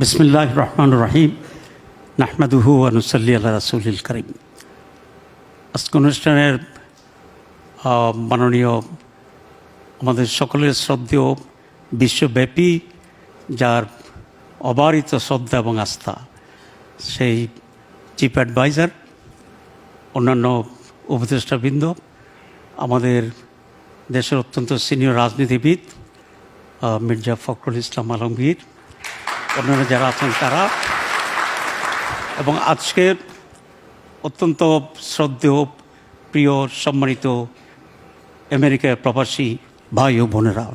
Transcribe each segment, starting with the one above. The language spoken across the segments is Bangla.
বিসমিল্লাহ রহমান রহিম নাহমাদুহু আনুসাল্লি আল্লাহ রাসুলিল করিম। আজকে অনুষ্ঠানের মাননীয় আমাদের সকলের শ্রদ্ধেয় বিশ্বব্যাপী যার অবারিত শ্রদ্ধা এবং আস্থা, সেই চিফ অ্যাডভাইজার, অন্যান্য উপদেষ্টাবৃন্দ, আমাদের দেশের অত্যন্ত সিনিয়র রাজনীতিবিদ মির্জা ফখরুল ইসলাম আলমগীর অন্যান্য যারা আছেন তারা। এবং আজকের অত্যন্ত শ্রদ্ধেয়, প্রিয়, সম্মানিত আমেরিকার প্রবাসী ভাই ও বোনেরা।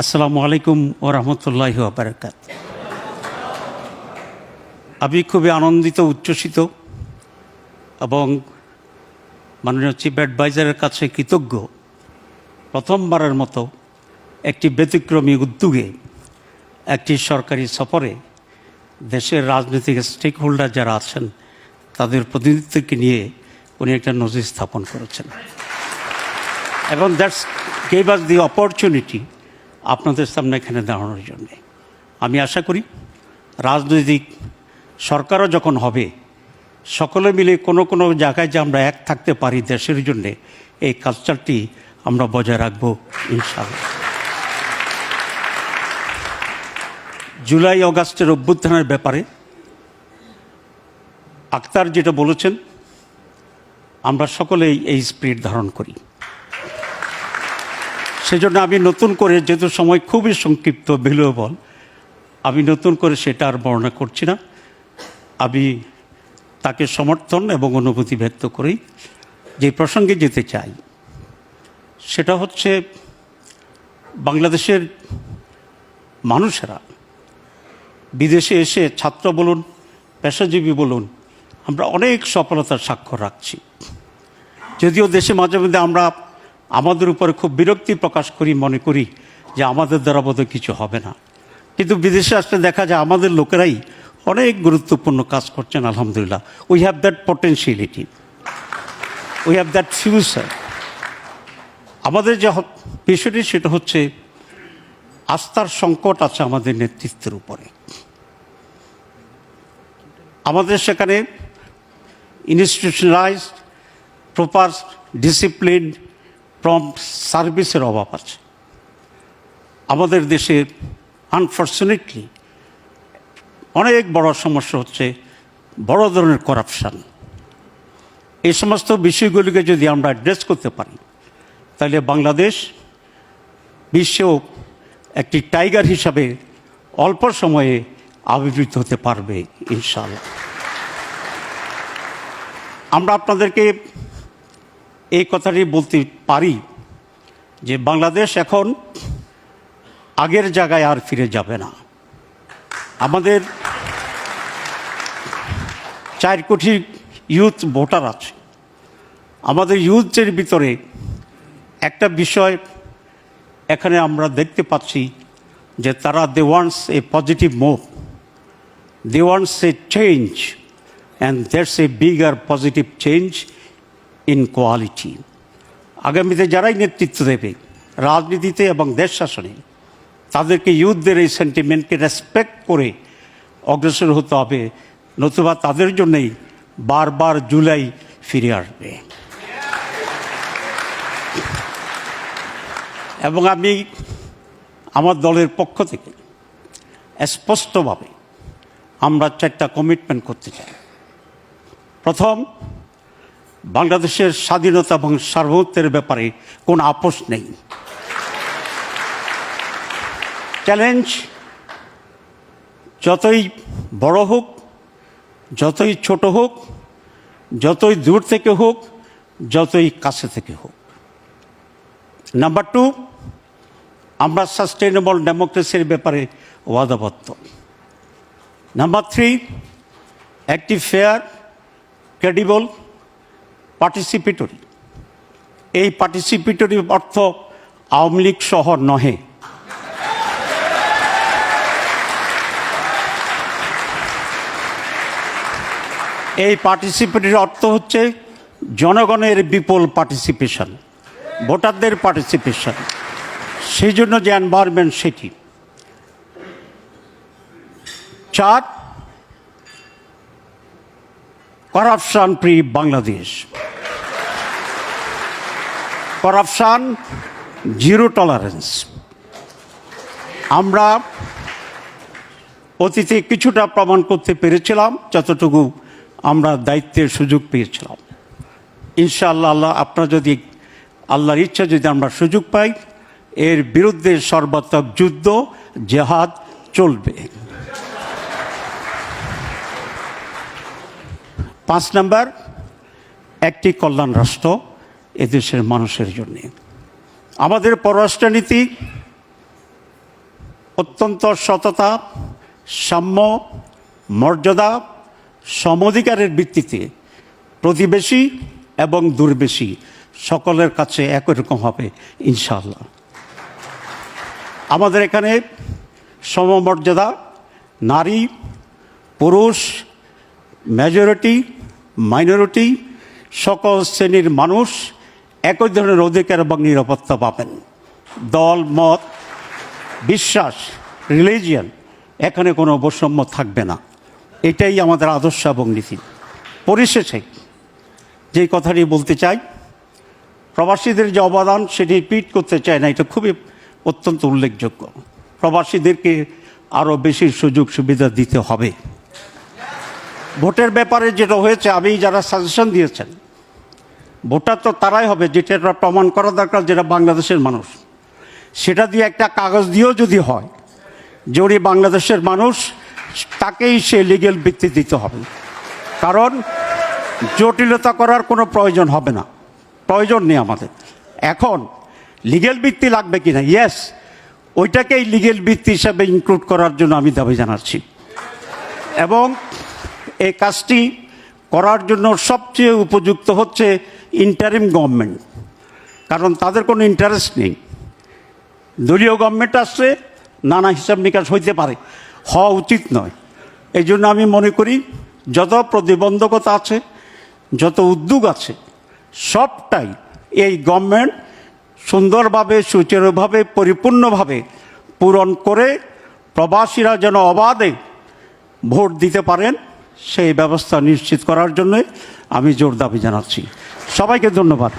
আসসালামু আলাইকুম ও রহমতুল্লাহ বারাকাত। আমি খুবই আনন্দিত, উচ্ছ্বসিত এবং মাননীয় চিফ অ্যাডভাইজারের কাছে কৃতজ্ঞ। প্রথমবারের মতো একটি ব্যতিক্রমী উদ্যোগে একটি সরকারি সফরে দেশের রাজনৈতিক স্টেক হোল্ডার যারা আছেন, তাদের প্রতিনিধিত্বকে নিয়ে উনি একটা নজির স্থাপন করেছেন। এবং that's gave us the opportunity আপনাদের সামনে এখানে দাঁড়ানোর জন্যে। আমি আশা করি রাজনৈতিক সরকারও যখন হবে, সকলে মিলে কোনো কোনো জায়গায় যে আমরা এক থাকতে পারি দেশের জন্যে, এই কালচারটি আমরা বজায় রাখব, ইনশাআল্লাহ। জুলাই, অগাস্টের অভ্যুত্থানের ব্যাপারে আক্তার যেটা বলেছেন, আমরা সকলেই এই স্পিরিট ধারণ করি। সেজন্য আমি নতুন করে, যেহেতু সময় খুবই সংক্ষিপ্ত ভ্যালুয়েবল আমি নতুন করে সেটা আর বর্ণনা করছি না। আমি তাকে সমর্থন এবং অনুভূতি ব্যক্ত করি, যে প্রসঙ্গে যেতে চাই। সেটা হচ্ছে, বাংলাদেশের মানুষেরা বিদেশে এসে ছাত্র বলুন, পেশাজীবী বলুন, আমরা অনেক সফলতার স্বাক্ষর রাখছি। যদিও দেশে মাঝে মধ্যে আমরা আমাদের উপরে খুব বিরক্তি প্রকাশ করি, মনে করি যে আমাদের দ্বারা বোধহয় কিছু হবে না। কিন্তু বিদেশে আসলে দেখা যায় আমাদের লোকেরাই অনেক গুরুত্বপূর্ণ কাজ করছেন, আলহামদুলিল্লাহ। We have that potentiality we have that future আমাদের যে বিষয়টি, সেটা হচ্ছে আস্থার সংকট আছে আমাদের নেতৃত্বের উপরে। আমাদের সেখানে ইনস্টিটিউশনালাইজড প্রপার ডিসিপ্লিন ফ্রম সার্ভিসের অভাব আছে। আমাদের দেশে আনফর্চুনেটলি অনেক বড় সমস্যা হচ্ছে বড় ধরনের করাপশান এই সমস্ত বিষয়গুলিকে যদি আমরা অ্যাড্রেস করতে পারি, তাহলে বাংলাদেশ বিশ্বেও একটি টাইগার হিসাবে অল্প সময়ে আবির্ভূত হতে পারবে, ইনশাআল্লাহ। আমরা আপনাদেরকে এই কথাটি বলতে পারি যে বাংলাদেশ এখন আগের জায়গায় আর ফিরে যাবে না। আমাদের চার কোটি ইউথ ভোটার আছে। আমাদের ইউথের ভিতরে একটা বিষয় এখানে আমরা দেখতে পাচ্ছি যে তারা they wants a positive move. They wants a change and that's a bigger positive change in quality আগামীতে যারাই নেতৃত্ব দেবে, রাজনীতিতে এবং দেশ শাসনে, তাদেরকে ইউথদের এই সেন্টিমেন্টকে রেসপেক্ট করে অগ্রসর হতে হবে, নতুবা তাদের জন্যই বারবার জুলাই ফিরে আসবে। এবং আমি আমার দলের পক্ষ থেকে স্পষ্টভাবে আমরা চারটা কমিটমেন্ট করতে চাই। প্রথম, বাংলাদেশের স্বাধীনতা এবং সার্বভৌমত্বের ব্যাপারে কোনো আপোষ নেই। চ্যালেঞ্জ যতই বড় হোক, যতই ছোট হোক, যতই দূর থেকে হোক, যতই কাছে থেকে হোক। নাম্বার টু আমরা সাস্টেনেবল ডেমোক্রেসির ব্যাপারে ওয়াদাবদ্ধ। নাম্বার থ্রি একটি ফেয়ার ক্রেডিবল পার্টিসিপেটরি এই পার্টিসিপেটরি অর্থ আওয়ামী লীগ শহর নহে। এই পার্টিসিপেটরি অর্থ হচ্ছে জনগণের বিপুল পার্টিসিপেশন ভোটারদের পার্টিসিপেশন সেই জন্য যে এনভায়রনমেন্ট সেটি। চার corruption free Bangladesh corruption zero tolerance আমরা অতীতে কিছুটা প্রমাণ করতে পেরেছিলাম, যতটুকু আমরা দায়িত্বের সুযোগ পেয়েছিলাম। ইনশাআল্লাহ আল্লাহ, আপনার যদি আল্লাহর ইচ্ছা যদি আমরা সুযোগ পাই, এর বিরুদ্ধে সর্বাত্মক যুদ্ধ, জেহাদ চলবে। পাঁচ নাম্বার, একটি কল্যাণ রাষ্ট্র এদেশের মানুষের জন্যে। আমাদের পররাষ্ট্রনীতি, অত্যন্ত সততা, সাম্য, মর্যাদা, সমধিকারের ভিত্তিতে প্রতিবেশী এবং দূরবেশী সকলের কাছে একই রকম হবে, ইনশাআল্লাহ। আমাদের এখানে সমমর্যাদা, নারী, পুরুষ মেজরিটি মাইনরিটি সকল শ্রেণির মানুষ একই ধরনের অধিকার এবং নিরাপত্তা পাবেন। দল, মত, বিশ্বাস রিলিজিয়ান এখানে কোনো বৈষম্য থাকবে না। এটাই আমাদের আদর্শ এবং নীতি। পরিশেষে যে কথাটি বলতে চাই, প্রবাসীদের যে অবদান সেটি রিপিট করতে চায় না, এটা খুবই অত্যন্ত উল্লেখযোগ্য। প্রবাসীদেরকে আরও বেশি সুযোগ সুবিধা দিতে হবে। ভোটের ব্যাপারে যেটা হয়েছে আমি যারা সাজেশন দিয়েছেন ভোটার তো তারাই হবে যেটা প্রমাণ করা দরকার যেটা বাংলাদেশের মানুষ। সেটা দিয়ে একটা কাগজ দিয়েও যদি হয়, যে উনি বাংলাদেশের মানুষ, তাকেই সে লিগেল ভিত্তি দিতে হবে। কারণ জটিলতা করার কোনো প্রয়োজন হবে না, প্রয়োজন নেই আমাদের। এখন লিগেল ভিত্তি লাগবে কি না ইয়েস ওইটাকেই লিগেল ভিত্তি হিসাবে ইনক্লুড করার জন্য আমি দাবি জানাচ্ছি। এবং এই কাজটি করার জন্য সবচেয়ে উপযুক্ত হচ্ছে ইন্টারিম গভর্নমেন্ট কারণ তাদের কোনো ইন্টারেস্ট নেই। দলীয় গভর্নমেন্ট আসছে নানা হিসাব নিকাশ হইতে পারে, হওয়া উচিত নয়। এই জন্য আমি মনে করি, যত প্রতিবন্ধকতা আছে, যত উদ্যোগ আছে, সবটাই এই গভর্নমেন্ট সুন্দরভাবে, সুচারুভাবে, পরিপূর্ণভাবে পূরণ করে প্রবাসীরা যেন অবাধে ভোট দিতে পারেন সেই ব্যবস্থা নিশ্চিত করার জন্যই আমি জোর দাবি জানাচ্ছি। সবাইকে ধন্যবাদ।